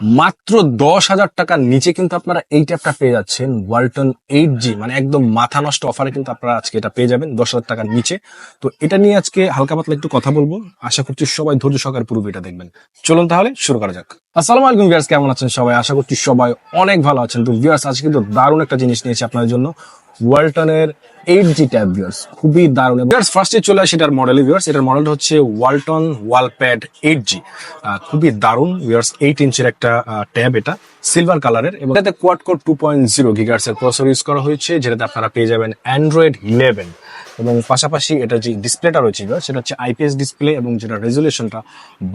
মাত্র দশ হাজার টাকার নিচে কিন্তু আপনারা এই ট্যাপটা পেয়ে যাচ্ছেন ওয়ালটন এইট জি। মানে একদম মাথা নষ্ট অফারে কিন্তু আপনারা আজকে এটা পেয়ে যাবেন দশ হাজার টাকার নিচে। তো এটা নিয়ে আজকে হালকা পাতলা একটু কথা বলব। আশা করছি সবাই ধৈর্য সহকারে পুরো এটা দেখবেন। চলুন তাহলে শুরু করা যাক। আসসালামু আলাইকুম ভিউয়ার্স কেমন আছেন সবাই? আশা করছি সবাই অনেক ভালো আছেন। তো ভিউয়ার্স আজকে কিন্তু দারুণ একটা জিনিস নিয়েছি আপনাদের জন্য। ওয়ালটনের এইট জি ট্যাব ভিউয়ার্স খুবই দারুণ। ফার্স্টে চলে আসি এটার মডেল ভিউয়ার্স এটার মডেলটা হচ্ছে ওয়ালটন ওয়ালপ্যাড এইট জি খুবই দারুণ ভিউয়ার্স এইট ইঞ্চের একটা ট্যাব এটা সিলভার কালারের এবং এটাতে quad core two point zero gigahertz এর প্রসেসর ইউজ করা হয়েছে, যেটাতে আপনারা পেয়ে যাবেন অ্যান্ড্রয়েড ইলেভেন এবং পাশাপাশি এটা যে ডিসপ্লেটা রয়েছে সেটা হচ্ছে আইপিএস ডিসপ্লে এবং যেটা রেজুলেশনটা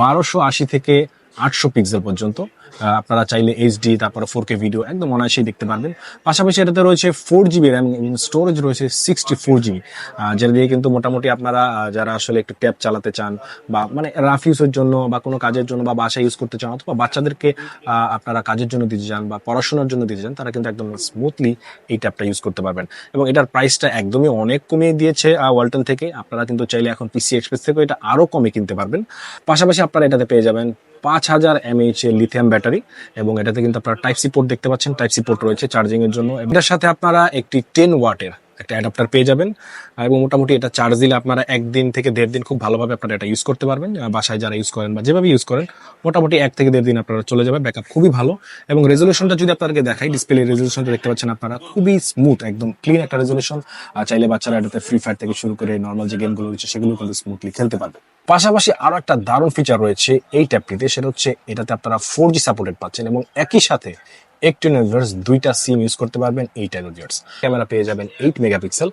বারোশো আশি থেকে আটশো পিক্সেল পর্যন্ত। আপনারা চাইলে এইচডি তারপরে ফোর কে ভিডিও একদম অনায়াসেই দেখতে পারবেন। পাশাপাশি এটাতে রয়েছে ফোর জিবি র্যাম এবং স্টোরেজ রয়েছে সিক্সটি ফোর জিবি যেটা দিয়ে কিন্তু মোটামুটি আপনারা যারা আসলে একটু ট্যাব চালাতে চান বা মানে রাফ ইউজের জন্য বা কোনো কাজের জন্য বা বাসায় ইউজ করতে চান অথবা বাচ্চাদেরকে আপনারা কাজের জন্য দিতে চান বা পড়াশোনার জন্য দিতে চান, তারা কিন্তু একদম স্মুথলি এই ট্যাবটা ইউজ করতে পারবেন। এবং এটার প্রাইসটা একদমই অনেক কমিয়ে দিয়েছে ওয়ালটন থেকে। আপনারা কিন্তু চাইলে এখন পিসি এক্সপ্রেস থেকে এটা আরও কমে কিনতে পারবেন। পাশাপাশি আপনারা এটাতে পেয়ে যাবেন পাঁচ হাজার এমএইচ এর লিথিয়াম ব্যাটারি এবং এটাতে কিন্তু আপনারা টাইপ সি পোর্ট দেখতে পাচ্ছেন। টাইপ সি পোর্ট রয়েছে চার্জিং এর জন্য এটার সাথে আপনারা একটি টেন ওয়াটের একটা অ্যাডাপ্টার পেয়ে যাবেন। এবং মোটামুটি এটা চার্জ দিলে আপনারা একদিন থেকে দেড় দিন খুব ভালোভাবে আপনারা এটা ইউজ করতে পারবেন। বাসায় যারা ইউজ করেন বা যেভাবে ইউজ করেন, মোটামুটি এক থেকে দেড় দিন আপনারা চলে যাবে। ব্যাকআপ খুবই ভালো এবং রেজলিউশনটা যদি আপনাদেরকে দেখাই ডিসপ্লে রেজলিউশনটা দেখতে পাচ্ছেন আপনারা, খুবই স্মুথ একদম ক্লিন একটা রেজলিউশন চাইলে বাচ্চারা এটাতে ফ্রি ফায়ার থেকে শুরু করে নর্মাল যে গেমগুলো রয়েছে সেগুলো কিন্তু স্মুথলি খেলতে পারবে। পাশাপাশি আরও একটা দারুণ ফিচার রয়েছে এই ট্যাবটিতে সেটা হচ্ছে এটাতে আপনারা ফোর জি সাপোর্টেড পাচ্ছেন এবং একই সাথে একটিনোভার্স দুইটা সিম ইউজ করতে পারবেন, এইট এনোভার্স ক্যামেরা পেয়ে যাবেন এইট মেগাপিক্সেল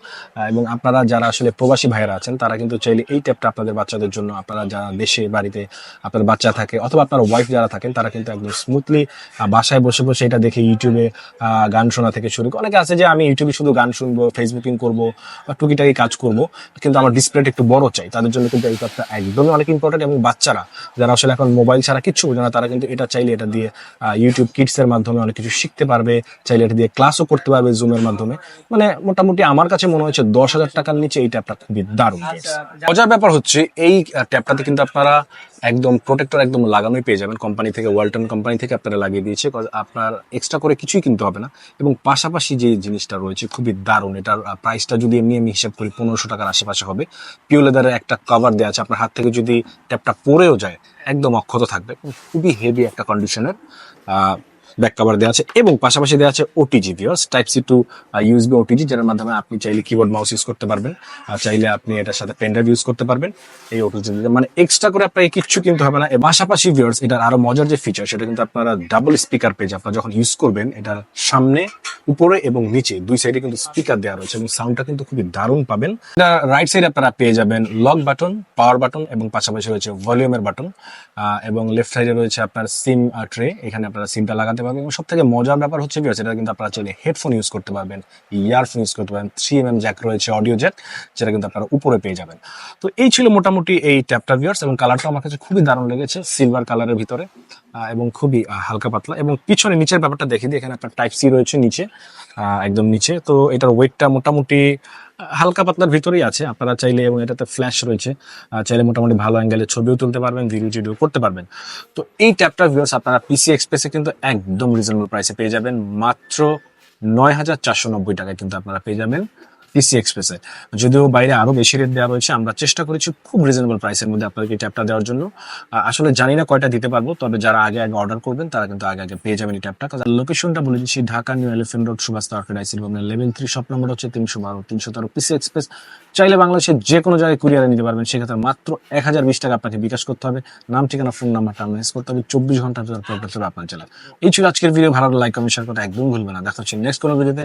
এবং আপনারা যারা আসলে প্রবাসী ভাইয়েরা আছেন, তারা কিন্তু চাইলে এই ট্যাবটা আপনাদের বাচ্চাদের জন্য, আপনারা যারা দেশে, বাড়িতে আপনার বাচ্চা থাকে অথবা আপনার ওয়াইফ যারা থাকেন, তারা কিন্তু একদম স্মুথলি বাসায় বসে বসে এটা দেখে ইউটিউবে গান শোনা থেকে শুরু অনেকে আছে যে আমি ইউটিউবে শুধু গান শুনব ফেসবুকিং করব বা টুকিটাকি কাজ করব, কিন্তু আমার ডিসপ্লেটা একটু বড় চাই, তাদের জন্য কিন্তু এই ট্যাবটা একদমই অনেক ইম্পর্টেন্ট এবং বাচ্চারা, যারা আসলে এখন মোবাইল ছাড়া কিচ্ছু বোঝে না, তারা কিন্তু এটা চাইলে এটা দিয়ে ইউটিউব কিডস এর মাধ্যমে অনেক কিছু শিখতে পারবে চাইলে এটা দিয়ে ক্লাসও করতে পারবে জুমের মাধ্যমে। মানে মোটামুটি আমার কাছে মনে হচ্ছে দশ হাজার টাকার নিচে এই ট্যাপটা খুবই দারুণ। মজার ব্যাপার হচ্ছে এই ট্যাবটাতে কিন্তু আপনারা একদম প্রোটেক্টর একদম লাগানোই পেয়ে যাবেন। কোম্পানি থেকে ওয়ালটন কোম্পানি থেকে আপনারা লাগিয়ে দিয়েছে আপনার এক্সট্রা করে কিছুই কিনতে হবে না। এবং পাশাপাশি যে জিনিসটা রয়েছে খুবই দারুণ এটার প্রাইসটা যদি এমনি আমি হিসাব করি পনেরোশো টাকার আশেপাশে হবে। পিও লেদারের একটা কভার দেওয়া আছে আপনার হাত থেকে যদি ট্যাপটা পরেও যায় একদম অক্ষত থাকবে। খুবই হেভি একটা কন্ডিশনের ব্যাক কভার দেওয়া আছে এবং পাশাপাশি দেওয়া আছে OTG ভিওস type C to USB OTG যেটার মাধ্যমে আপনি চাইলে কিবোর্ড মাউস ইউজ করতে পারবেন, আর চাইলে আপনি এটার সাথে পেনড্রাইভ ইউজ করতে পারবেন, এই ওটিজি মানে এক্সট্রা করে আপনাকে কিচ্ছু কিনতে হবে না। পাশাপাশি ভিউয়ার্স এটার আরও মজার যে ফিচার সেটা কিন্তু আপনারা ডাবল স্পিকার পেজ আপনারা যখন ইউজ করবেন, এটার সামনে, উপরে এবং নিচে দুই সাইডে কিন্তু স্পিকার দেওয়া রয়েছে এবং সাউন্ডটা কিন্তু খুবই দারুণ পাবেন। রাইট সাইডে আপনারা পেয়ে যাবেন লক বাটন পাওয়ার বাটন এবং পাশাপাশি রয়েছে ভলিউমের বাটন এবং লেফট সাইডে রয়েছে আপনার সিম ট্রে এখানে আপনারা সিমটা লাগাতে পারবেন। এবং সব থেকে মজার ব্যাপার হচ্ছে ভিউয়ার্স এটা কিন্তু আপনারা চাইলে হেডফোন ইউজ করতে পারবেন ইয়ারফোন ইউজ করতে পারবেন থ্রি এম জ্যাক রয়েছে অডিও জ্যাক যেটা কিন্তু আপনারা উপরে পেয়ে যাবেন। তো এই ছিল মোটামুটি এই ট্যাপটা ভিউয়ার্স এবং কালারটা আমার কাছে খুবই দারুণ লেগেছে সিলভার কালারের ভিতরে এবং খুবই হালকা পাতলা, এবং পিছনে নিচের ব্যাপারটা দেখে দিই, এখানে আপনার টাইপ সি রয়েছে নিচে। একদম নিচে। তো এটার ওয়েটটা মোটামুটি হালকা পাতলার ভিতরেই আছে। আপনারা চাইলে এবং এটাতে ফ্ল্যাশ রয়েছে। চাইলে মোটামুটি ভালো অ্যাঙ্গেলে ছবিও তুলতে পারবেন ভিডিও টিডিও করতে পারবেন। তো এই ট্যাপটা ভিউয়ার্স আপনারা পিসি এক্সপ্রেসে কিন্তু একদম রিজনেবল প্রাইসে পেয়ে যাবেন। মাত্র নয় হাজার চারশো নব্বই টাকায় কিন্তু আপনারা পেয়ে যাবেন। পিসি এক্সপ্রেসে যদিও বাইরে আরও বেশি রেট দেওয়া রয়েছে, আমরা চেষ্টা করেছি খুব রিজনেবল প্রাইসের মধ্যে আপনাদেরকে ট্যাপটা দেওয়ার জন্য। আসলে জানি না কয়টা দিতে পারব, তবে যারা আগে আগে অর্ডার করবেন, তারা কিন্তু আগে আগে পেয়ে যাবেন এই ট্যাপটা লোকেশনটা বলে দিচ্ছি, Dhaka new elephant road Subhash আইসিল ভবনের লেভেল থ্রি শপ নম্বর হচ্ছে তিনশো বারো, তিনশো তেরো পিসি এক্সপ্রেস চাইলে বাংলাদেশের যে কোনো জায়গায় কুরিয়ারে নিতে পারবেন, সেক্ষেত্রে মাত্র এক হাজার বিশ টাকা আপনাকে বিকাশ করতে হবে। নাম, ঠিকানা ফোন নাম্বারটা মেসেজ করতে হবে। চব্বিশ ঘণ্টার ভিতরে আপনার জেলায় এই ছিল আজকের ভিডিও ভালো লাইক কমেন্ট শেয়ার করতে একদম ভুলবেন না। দেখা হচ্ছে নেক্সট কোনো ভিডিওতে